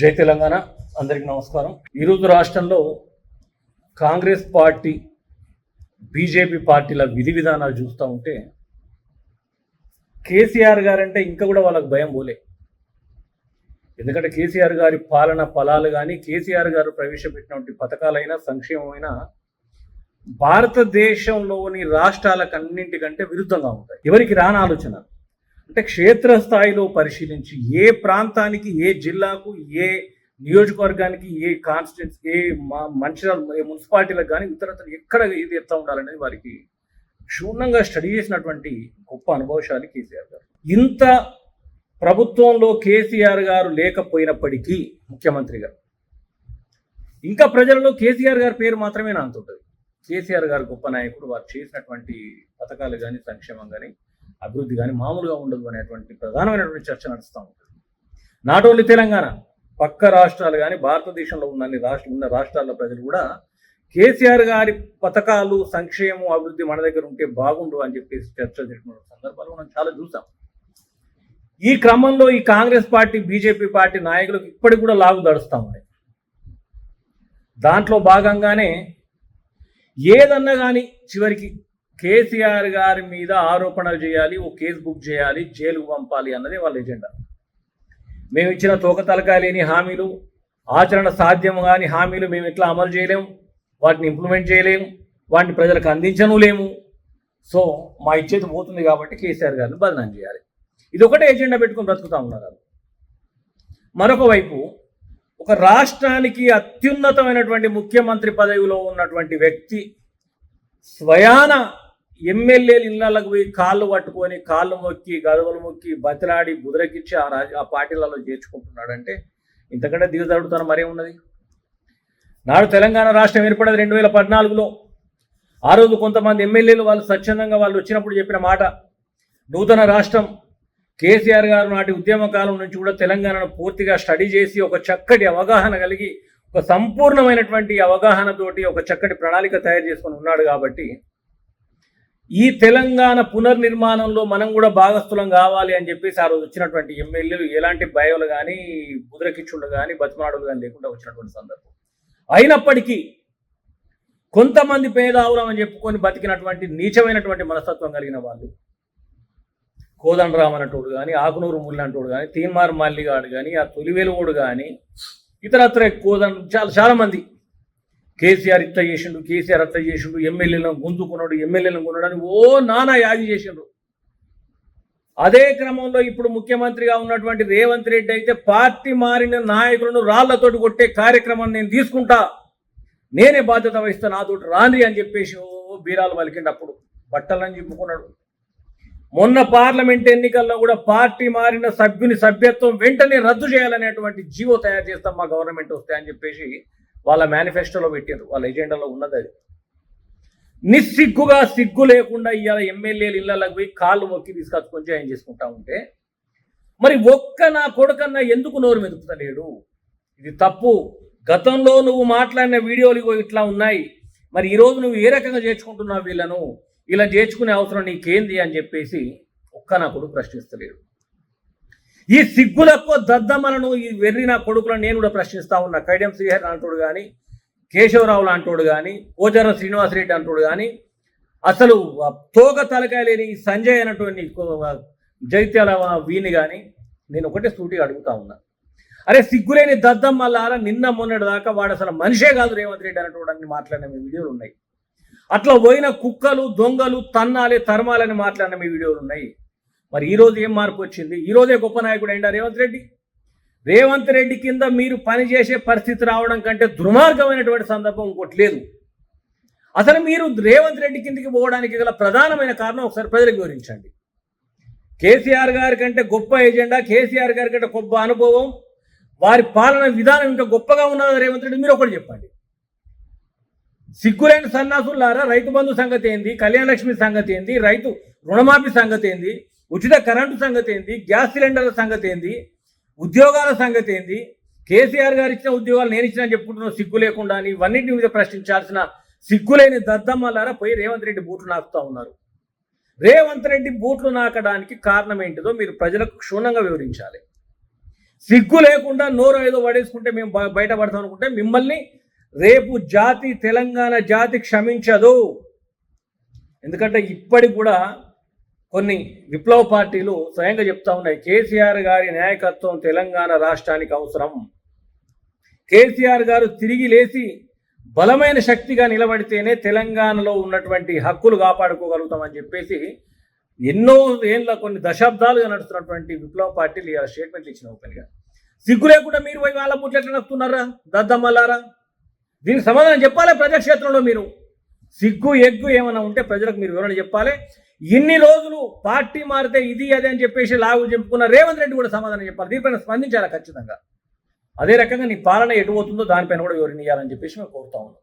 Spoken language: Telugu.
జై తెలంగాణ. అందరికి నమస్కారం. ఈరోజు రాష్ట్రంలో కాంగ్రెస్ పార్టీ బీజేపీ పార్టీల విధి విధానాలు చూస్తూ ఉంటే కేసీఆర్ గారంటే ఇంకా కూడా వాళ్ళకి భయం పోలే. ఎందుకంటే కేసీఆర్ గారి పాలన ఫలాలు కానీ కేసీఆర్ గారు ప్రవేశపెట్టినటువంటి పథకాలైనా సంక్షేమమైనా భారతదేశంలోని రాష్ట్రాలకన్నింటికంటే విరుద్ధంగా ఉంటాయి. ఎవరికి రాని ఆలోచన? అంటే క్షేత్రస్థాయిలో పరిశీలించి ఏ ప్రాంతానికి ఏ జిల్లాకు ఏ నియోజకవర్గానికి ఏ కాన్స్టిట్యూన్స్ ఏ మా- మంచిర్యాల మున్సిపాలిటీలకు కానీ ఇతరత్ర ఎక్కడ ఇది ఎత్తా ఉండాలనేది వారికి క్షుణ్ణంగా స్టడీ చేసినటువంటి గొప్ప అనుభవశాలి కేసీఆర్ గారు. ఇంత ప్రభుత్వంలో కేసీఆర్ గారు లేకపోయినప్పటికీ ముఖ్యమంత్రి గారు. ఇంకా ప్రజలలో కేసీఆర్ గారి పేరు మాత్రమే నాంతుంటుంది. కేసీఆర్ గారు గొప్ప నాయకుడు వారు చేసినటువంటి పథకాలు కానీ సంక్షేమం కానీ అభివృద్ధి కానీ మామూలుగా ఉండదు అనేటువంటి ప్రధానమైనటువంటి చర్చ నడుస్తూ ఉంటుంది. నాట్ ఓన్లీ తెలంగాణ పక్క రాష్ట్రాలు కానీ భారతదేశంలో ఉన్న అన్ని రాష్ట్ర ఉన్న రాష్ట్రాల ప్రజలు కూడా కేసీఆర్ గారి పథకాలు సంక్షేమం అభివృద్ధి మన దగ్గర ఉంటే బాగుండు అని చెప్పేసి చర్చ జరిపిన సందర్భాలు మనం చాలా చూసాం. ఈ క్రమంలో ఈ కాంగ్రెస్ పార్టీ బీజేపీ పార్టీ నాయకులకు ఇప్పటికి కూడా లాగు దడుస్తూ ఉన్నాయి. దాంట్లో భాగంగానే ఏదన్నా కానీ చివరికి కేసీఆర్ గారి మీద ఆరోపణలు చేయాలి ఓ కేసు బుక్ చేయాలి జైలుకు పంపాలి అన్నది వాళ్ళ ఎజెండా. మేము ఇచ్చిన తోక తలకాయ లేని హామీలు ఆచరణ సాధ్యం కాని హామీలు మేము ఎట్లా అమలు చేయలేము వాటిని ఇంప్లిమెంట్ చేయలేము వాటిని ప్రజలకు అందించను లేము. సో మా ఇచ్చేది పోతుంది కాబట్టి కేసీఆర్ గారిని బదనం చేయాలి. ఇది ఒకటే ఎజెండా పెట్టుకుని బ్రతుకుతా ఉన్నారు మరొక వైపు ఒక రాష్ట్రానికి అత్యున్నతమైనటువంటి ముఖ్యమంత్రి పదవిలో ఉన్నటువంటి వ్యక్తి స్వయాన ఎమ్మెల్యేలు ఇళ్ళకు పోయి కాళ్ళు పట్టుకొని కాళ్ళు మొక్కి గదవలు మొక్కి బతిలాడి బుదరకిచ్చి ఆ రాజ ఆ పార్టీలలో చేర్చుకుంటున్నాడంటే ఇంతకంటే దిగజాడుతాను మరే ఉన్నది? నాడు తెలంగాణ రాష్ట్రం ఏర్పడేది రెండు వేల పద్నాలుగులో. ఆ రోజు కొంతమంది ఎమ్మెల్యేలు వాళ్ళు స్వచ్ఛందంగా వాళ్ళు వచ్చినప్పుడు చెప్పిన మాట నూతన రాష్ట్రం. కేసీఆర్ గారు నాటి ఉద్యమ కాలం నుంచి కూడా తెలంగాణను పూర్తిగా స్టడీ చేసి ఒక చక్కటి అవగాహన కలిగి ఒక సంపూర్ణమైనటువంటి అవగాహనతోటి ఒక చక్కటి ప్రణాళిక తయారు చేసుకొని ఉన్నాడు కాబట్టి ఈ తెలంగాణ పునర్నిర్మాణంలో మనం కూడా భాగస్థులం కావాలి అని చెప్పేసి ఆ రోజు వచ్చినటువంటి ఎమ్మెల్యేలు ఎలాంటి భయాలు కానీ ముద్రకిచ్చుళ్ళు కానీ బతిమాడులు కానీ లేకుండా వచ్చినటువంటి సందర్భం. అయినప్పటికీ కొంతమంది పేదావులం అని చెప్పుకొని బతికినటువంటి నీచమైనటువంటి మనస్తత్వం కలిగిన వాళ్ళు కోదండరామ్ అన్నటోడు కానీ ఆకునూరు ముళ్ళు అంటోడు కానీ తీన్మార్ మల్లిగాడు కానీ ఆ తొలివేలుగోడు కానీ ఇతరత్ర కోదం చాలా చాలామంది కేసీఆర్ ఇత్త చేసిండు కేసీఆర్ అత్త చేసిండు ఎమ్మెల్యేలను గుంజుకున్నాడు ఎమ్మెల్యేలను కొన్నాడు ఓ నానా యాగి చేసిండు అదే క్రమంలో ఇప్పుడు ముఖ్యమంత్రిగా ఉన్నటువంటి రేవంత్ రెడ్డి అయితే పార్టీ మారిన నాయకులను రాళ్ళతోటి కొట్టే కార్యక్రమం నేను తీసుకుంటా నేనే బాధ్యత వహిస్తా నాతోటి రాంది అని చెప్పేసి ఓ బీరాలు పలికిండు అప్పుడు బట్టలని చెప్పుకున్నాడు మొన్న పార్లమెంట్ ఎన్నికల్లో కూడా పార్టీ మారిన సభ్యుని సభ్యత్వం వెంటనే రద్దు చేయాలనేటువంటి జీవో తయారు చేస్తాం మా గవర్నమెంట్ వస్తే అని చెప్పేసి వాళ్ళ మేనిఫెస్టోలో పెట్టారు వాళ్ళ ఎజెండాలో ఉన్నది అది. నిస్సిగ్గుగా సిగ్గు లేకుండా ఇవాళ ఎమ్మెల్యేలు ఇళ్ళకి పోయి కాళ్ళు మొక్కి తీసుకొచ్చుకొని జాయిన్ చేసుకుంటా ఉంటే మరి ఒక్క నా కొడుకన్నా ఎందుకు నోరు మెదుపుతలేడు? ఇది తప్పు. గతంలో నువ్వు మాట్లాడిన వీడియోలు ఇట్లా ఉన్నాయి. మరి ఈరోజు నువ్వు ఏ రకంగా చేర్చుకుంటున్నావు వీళ్ళను? ఇలా చేర్చుకునే అవసరం నీకేంది అని చెప్పేసి ఒక్క నా కొడుకు ప్రశ్నిస్తలేడు. ఈ సిగ్గులకు దద్దమ్మలను ఈ వెర్రిన కొడుకులను నేను కూడా ప్రశ్నిస్తా ఉన్నా. కైడం శ్రీహరి అంటాడు కానీ కేశవరావు అంటాడు కానీ పోచారం శ్రీనివాసరెడ్డి అంటోడు కానీ అసలు తోక తలకాయ లేని సంజయ్ అనేటువంటి జైత్యాల వీని కానీ నేను ఒకటే సూటిగా అడుగుతా ఉన్నా. అరే సిగ్గులేని దద్దమ్మలారా నిన్న మొన్నటి దాకా వాడు అసలు మనిషే కాదు రేవంత్ రెడ్డి అనేటువంటి అన్ని మాట్లాడిన మీ వీడియోలు ఉన్నాయి. అట్లా పోయిన కుక్కలు దొంగలు తన్నాలి తర్మాలని మాట్లాడిన మీ వీడియోలు ఉన్నాయి. మరి ఈరోజు ఏం మార్పు వచ్చింది? ఈరోజే గొప్ప నాయకుడు అయినా రేవంత్ రెడ్డి. రేవంత్ రెడ్డి కింద మీరు పనిచేసే పరిస్థితి రావడం కంటే దుర్మార్గమైనటువంటి సందర్భం ఇంకోటి లేదు. అసలు మీరు రేవంత్ రెడ్డి కిందికి పోవడానికి గల ప్రధానమైన కారణం ఒకసారి ప్రజలకు వివరించండి. కేసీఆర్ గారి కంటే గొప్ప ఎజెండా కేసీఆర్ గారి కంటే గొప్ప అనుభవం వారి పాలన విధానం ఇంకా గొప్పగా ఉన్నదా రేవంత్ రెడ్డి? మీరు ఒకటి చెప్పండి. సిగ్గులైన సన్నాసులారా రైతు బంధు సంగతి ఏంది? కళ్యాణ లక్ష్మి సంగతి ఏంది? రైతు రుణమాఫీ సంగతి ఏంది? ఉచిత కరెంటు సంగతి ఏంది? గ్యాస్ సిలిండర్ల సంగతి ఏంది? ఉద్యోగాల సంగతి ఏంది? కేసీఆర్ గారు ఇచ్చిన ఉద్యోగాలు నేను ఇచ్చిన చెప్పుకుంటున్న సిగ్గు లేకుండా అని ఇవన్నింటి మీద ప్రశ్నించాల్సిన సిగ్గులేని దద్దమ్మలారా పోయి రేవంత్ రెడ్డి బూట్లు నాకుతా ఉన్నారు. రేవంత్ రెడ్డి బూట్లు నాకడానికి కారణం ఏంటిదో మీరు ప్రజలకు క్షుణ్ణంగా వివరించాలి. సిగ్గు లేకుండా నోరు ఏదో పడేసుకుంటే మేము బయటపడతాం అనుకుంటే మిమ్మల్ని రేపు జాతి తెలంగాణ జాతి క్షమించదు. ఎందుకంటే ఇప్పటికి కూడా కొన్ని విప్లవ పార్టీలు స్వయంగా చెప్తా ఉన్నాయి కేసీఆర్ గారి నాయకత్వం తెలంగాణ రాష్ట్రానికి అవసరం. కేసీఆర్ గారు తిరిగి లేచి బలమైన శక్తిగా నిలబడితేనే తెలంగాణలో ఉన్నటువంటి హక్కులు కాపాడుకోగలుగుతామని చెప్పేసి ఎన్నో ఏళ్ళ కొన్ని దశాబ్దాలుగా నడుస్తున్నటువంటి విప్లవ పార్టీలు ఇలా స్టేట్మెంట్లు ఇచ్చిన ఓపెన్గా సిగ్గు లేకుండా మీరు పోయి వాళ్ళ ముచ్చట్లు నడుస్తున్నారా దద్దమ్మలారా? దీనికి సమాధానం చెప్పాలి ప్రజాక్షేత్రంలో మీరు? సిగ్గు ఎగ్గు ఏమైనా ఉంటే ప్రజలకు మీరు వివరణ చెప్పాలి. ఇన్ని రోజులు పార్టీ మారితే ఇది అదే అని చెప్పేసి లాగు చెప్పుకున్న రేవంత్ రెడ్డి కూడా సమాధానం చెప్పాలి. దీనిపైన స్పందించాలి ఖచ్చితంగా? అదే రకంగా నీ పాలన ఎటు పోతుందో దానిపైన కూడా వివరణ ఇవ్వాలని చెప్పేసి మేము కోరుతా ఉన్నాం.